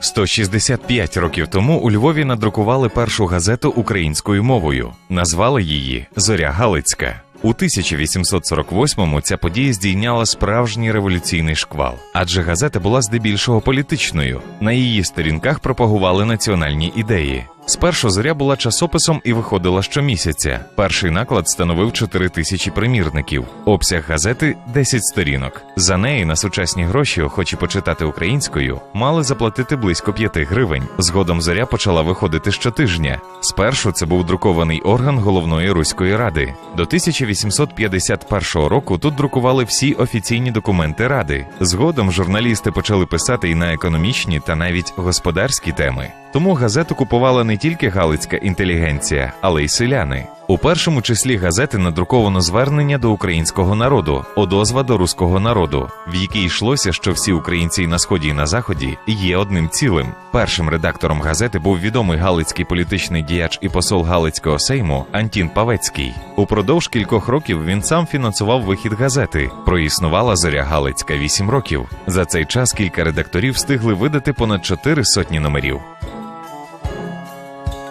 165 років тому у Львові надрукували першу газету українською мовою. Назвали її Зоря Галицька. У 1848-му ця подія здійняла справжній революційний шквал, адже газета була здебільшого політичною. На її сторінках пропагували національні ідеї. Спершу зоря була часописом і виходила щомісяця. Перший наклад становив 4 тисячі примірників. Обсяг газети 10 сторінок. За неї на сучасні гроші, охочі почитати українською, мали заплатити близько 5 гривень. Згодом зоря почала виходити щотижня. Спершу це був друкований орган головної руської ради. До 1851 року тут друкували всі офіційні документи ради. Згодом журналісти почали писати і на економічні та навіть господарські теми. Тому газету купувала не тільки галицька інтелігенція, але й селяни. У першому числі газети надруковано звернення до українського народу, одозва до руського народу, в якій йшлося, що всі українці на сході і на заході є одним цілим. Першим редактором газети був відомий галицький політичний діяч і посол Галицького сейму Антін Павецький. Упродовж кількох років він сам фінансував вихід газети. Проіснувала зоря Галицька вісім років. За цей час кілька редакторів встигли видати понад чотири сотні номерів.